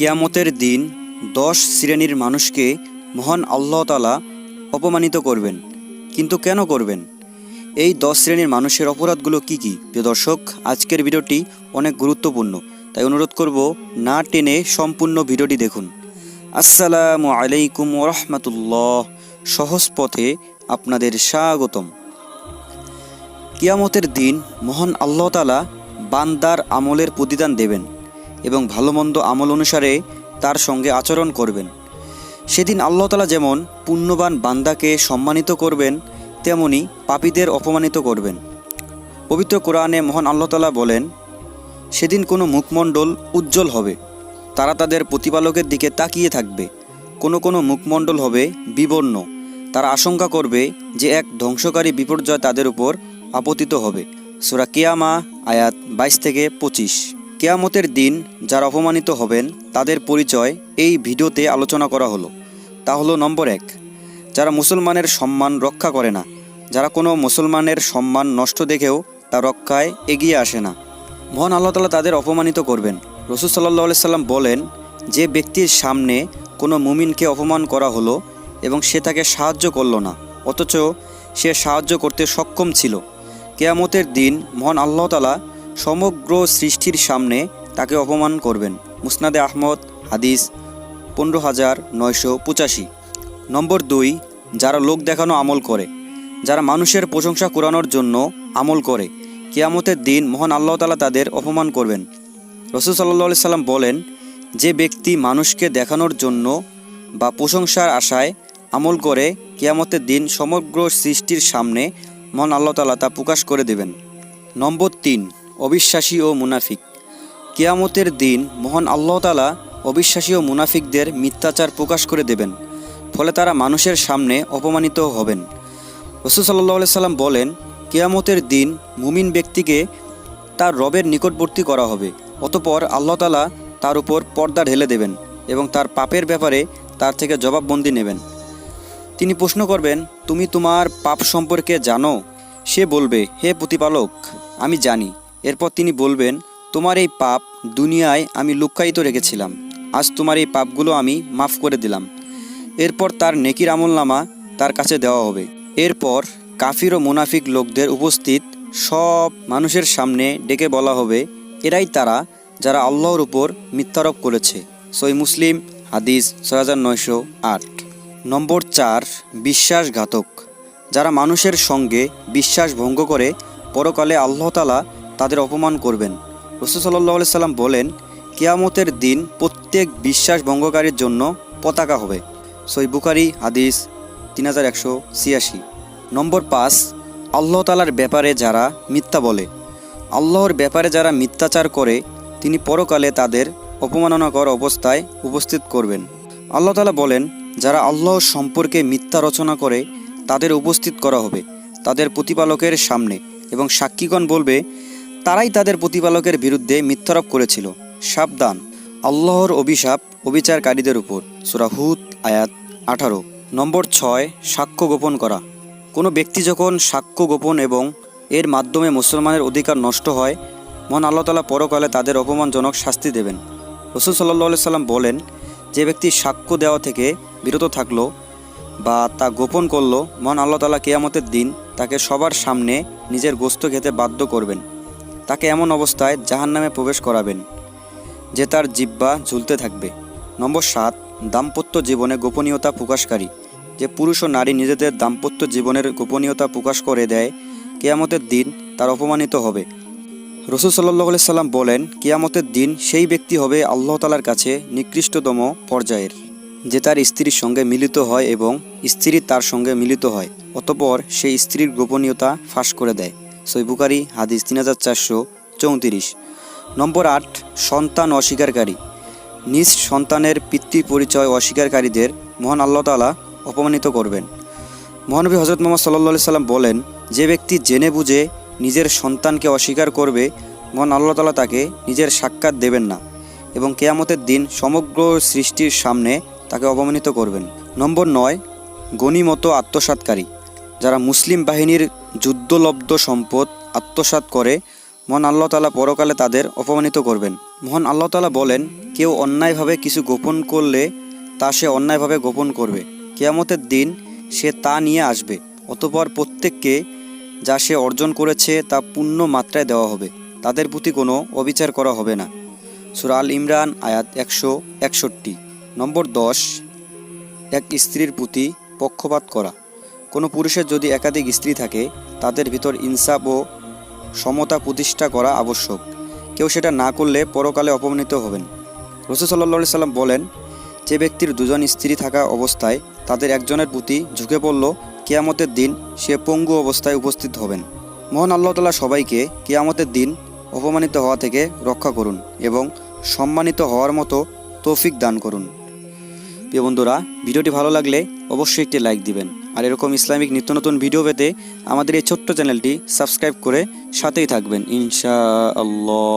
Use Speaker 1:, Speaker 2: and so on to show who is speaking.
Speaker 1: কিয়ামতের দিন দশ শ্রেণির মানুষকে মহান আল্লাহ তালা অপমানিত করবেন। কিন্তু কেন করবেন? এই দশ শ্রেণির মানুষের অপরাধগুলো কি কি? প্রিয় দর্শক, আজকের ভিডিওটি অনেক গুরুত্বপূর্ণ, তাই অনুরোধ করব না টেনে সম্পূর্ণ ভিডিওটি দেখুন। আসসালামু আলাইকুম রহমতুল্লাহ। সহজ পথে আপনাদের স্বাগতম। কিয়ামতের দিন মহান আল্লাহ তালা বান্দার আমলের প্রতিদান দেবেন। এবং ভালো মন্দ আমল অনুসারে তার সঙ্গে আচরণ করবেন। সেদিন আল্লাহ তালা যেমন পুণ্যবান বান্দাকে সম্মানিত করবেন, তেমনি পাপীদের অপমানিত করবেন। পবিত্র কোরআনে মহান আল্লাহ তালা বলেন, সেদিন কোনো মুখমণ্ডল উজ্জ্বল হবে, তারা তাদের প্রতিপালকের দিকে তাকিয়ে থাকবে। কোনো কোনো মুখমণ্ডল হবে বিবর্ণ, তারা আশঙ্কা করবে যে এক ধ্বংসকারী বিপর্যয় তাদের উপর আপতিত হবে। সুরা কিয়ামা আয়াত বাইশ থেকে পঁচিশ। কেয়ামতের দিন যারা অপমানিত হবেন, তাদের পরিচয় এই ভিডিওতে আলোচনা করা হলো। তা হলো নম্বর এক, যারা মুসলমানের সম্মান রক্ষা করে না, যারা কোনো মুসলমানের সম্মান নষ্ট দেখেও তা রক্ষায় এগিয়ে আসে না। মহান আল্লাহ তালা তাদের অপমানিত করবেন। রসুল সাল্লাহ সাল্লাম বলেন, যে ব্যক্তির সামনে কোনো মুমিনকে অপমান করা হলো এবং সে তাকে সাহায্য করল না, অথচ সে সাহায্য করতে সক্ষম ছিল, কেয়ামতের দিন মহান আল্লাহ তালা সমগ্র সৃষ্টির সামনে তাকে অপমান করবেন। মুসনাদে আহমদ, হাদিস পনেরো হাজার নয়শো পঁচাশি। নম্বর দুই, যারা লোক দেখানো আমল করে, যারা মানুষের প্রশংসা কুরানোর জন্য আমল করে, কেয়ামতের দিন মহান আল্লাহ তালা তাদের অপমান করবেন। রসুল সাল্লাহ সাল্লাম বলেন, যে ব্যক্তি মানুষকে দেখানোর জন্য বা প্রশংসার আশায় আমল করে, কেয়ামতের দিন সমগ্র সৃষ্টির সামনে মহান আল্লাহ তালা তা প্রকাশ করে দেবেন। নম্বর তিন অবিশ্বাসী ও মুনাফিক। কেয়ামতের দিন মহান আল্লাহ তালা অবিশ্বাসী ও মুনাফিকদের মিথ্যাচার প্রকাশ করে দেবেন, ফলে তারা মানুষের সামনে অপমানিত হবেন। রসুল সাল্লাহ সাল্লাম বলেন, কেয়ামতের দিন মুমিন ব্যক্তিকে তার রবের নিকটবর্তী করা হবে, অতপর আল্লাহ তালা তার উপর পর্দা ঢেলে দেবেন এবং তার পাপের ব্যাপারে তার থেকে জবাববন্দি নেবেন। তিনি প্রশ্ন করবেন, তুমি তোমার পাপ সম্পর্কে জানো? সে বলবে, হে প্রতিপালক, আমি জানি। এরপর তিনি বলবেন, তোমার এই পাপ দুনিয়ায় আমি লুক্কায়িত রেখেছিলাম। আজ তোমার এই পাপগুলো আমি মাফ করে দিলাম। এরপর তার নেকির আমলনামা তার কাছে দেওয়া হবে। এরপর কাফির ও মুনাফিক লোকদের উপস্থিত সব মানুষের সামনে ডেকে বলা হবে, এরাই তারা যারা আল্লাহর উপর মিথ্যারোপ করেছে। সই মুসলিম, হাদিস ছয় হাজার নয়শো আট। নম্বর চার, বিশ্বাসঘাতক। যারা মানুষের সঙ্গে বিশ্বাস ভঙ্গ করে, পরকালে আল্লাহ তালা তাদের অপমান করবেন। রসুল সাল্লাহ সাল্লাম বলেন, কেয়ামতের দিন প্রত্যেক বিশ্বাস ভঙ্গকারীর জন্য পতাকা হবে। সই হাদিস তিন হাজার একশো ছিয়াশি। নম্বর পাঁচ, আল্লাহ তালার ব্যাপারে যারা মিথ্যা বলে, আল্লাহর ব্যাপারে যারা মিথ্যাচার করে, তিনি পরকালে তাদের অপমাননাকর অবস্থায় উপস্থিত করবেন। আল্লাহ তালা বলেন, যারা আল্লাহ সম্পর্কে মিথ্যা রচনা করে, তাদের উপস্থিত করা হবে, তাদের প্রতিপালকের সামনে। এবং সাক্ষীগণ বলবে তারাই তাদের প্রতিপালকের বিরুদ্ধে মিথ্যারোপ করেছিল। সাবধান, আল্লাহর অভিশাপ অবিচারকারীদের উপর। সুরাহুদ আয়াত আঠারো। নম্বর ছয়, সাক্ষ্য গোপন করা। কোনো ব্যক্তি যখন সাক্ষ্য গোপন এবং এর মাধ্যমে মুসলমানের অধিকার নষ্ট হয়, মহান আল্লাহ তালা পরকালে তাদের অপমানজনক শাস্তি দেবেন। রসুল সাল্লাহ সাল্লাম বলেন, যে ব্যক্তি সাক্ষ্য দেওয়া থেকে বিরত থাকল বা তা গোপন করল, মহান আল্লাহ তালা কেয়ামতের দিন তাকে সবার সামনে নিজের গোস্ত খেতে বাধ্য করবেন। তাকে এমন অবস্থায় জাহান নামে প্রবেশ করাবেন, যে তার জিব্বা ঝুলতে থাকবে। নম্বর সাত, দাম্পত্য জীবনে গোপনীয়তা প্রকাশকারী। যে পুরুষ ও নারী নিজেদের দাম্পত্য জীবনের গোপনীয়তা প্রকাশ করে দেয়, কেয়ামতের দিন তার অপমানিত হবে। রসুল সাল্লাহ সাল্লাম বলেন, কেয়ামতের দিন সেই ব্যক্তি হবে আল্লাহ তালার কাছে নিকৃষ্টতম পর্যায়ের, যে তার স্ত্রীর সঙ্গে মিলিত হয় এবং স্ত্রী তার সঙ্গে মিলিত হয়, অতপর সেই স্ত্রীর গোপনীয়তা ফাঁস করে দেয়। সৈবুকারি হাদিস তিন হাজার চারশো চৌত্রিশ। নম্বর আট, সন্তান অস্বীকারী। নিজ সন্তানের পিতৃ পরিচয় অস্বীকারীদের মহান আল্লাহ তালা অপমানিত করবেন। মহানবী হজরত মোহাম্মদ সাল্লা সাল্লাম বলেন, যে ব্যক্তি জেনে বুঝে নিজের সন্তানকে অস্বীকার করবে, মহান আল্লাহ তালা তাকে নিজের সাক্ষাৎ দেবেন না এবং কেয়ামতের দিন সমগ্র সৃষ্টির সামনে তাকে অপমানিত করবেন। নম্বর নয়, গণিমত আত্মসাতকারী যারা মুসলিম বাহিনীর যুদ্ধলব্ধ সম্পদ আত্মসাৎ করে, মহান আল্লাহ তালা পরকালে তাদের অপমানিত করবেন। মহান আল্লাহ তালা বলেন, কেউ অন্যায়ভাবে কিছু গোপন করলে তা সে অন্যায়ভাবে গোপন করবে। কেয়ামতের দিন সে তা নিয়ে আসবে। অতপর প্রত্যেককে যা সে অর্জন করেছে তা পূর্ণ মাত্রায় দেওয়া হবে। তাদের প্রতি কোনো অবিচার করা হবে না। সুরা আল ইমরান, আয়াত একশো একষট্টি। নম্বর দশ, এক স্ত্রীর প্রতি পক্ষপাত করা। কোনো পুরুষের যদি একাধিক স্ত্রী থাকে, তাদের ভিতর ইনসাফ ও সমতা প্রতিষ্ঠা করা আবশ্যক। কেউ সেটা না করলে পরকালে অপমানিত হবেন। রসুল সাল্লা সাল্লাম বলেন, যে ব্যক্তির দুজন স্ত্রী থাকা অবস্থায় তাদের একজনের প্রতি ঝুঁকে পড়ল, কেয়ামতের দিন সে পঙ্গু অবস্থায় উপস্থিত হবেন। মোহন আল্লাহ তালা সবাইকে কেয়ামতের দিন অপমানিত হওয়া থেকে রক্ষা করুন এবং সম্মানিত হওয়ার মতো তৌফিক দান করুন। প্রিয় বন্ধুরা, ভিডিওটি ভালো লাগলে অবশ্যই একটি লাইক দিবেন। আর এরকম ইসলামিক নিত্য নতুন ভিডিও পেতে আমাদের এই ছোট্ট চ্যানেলটি সাবস্ক্রাইব করে সাথেই থাকবেন ইনশা আল্লাহ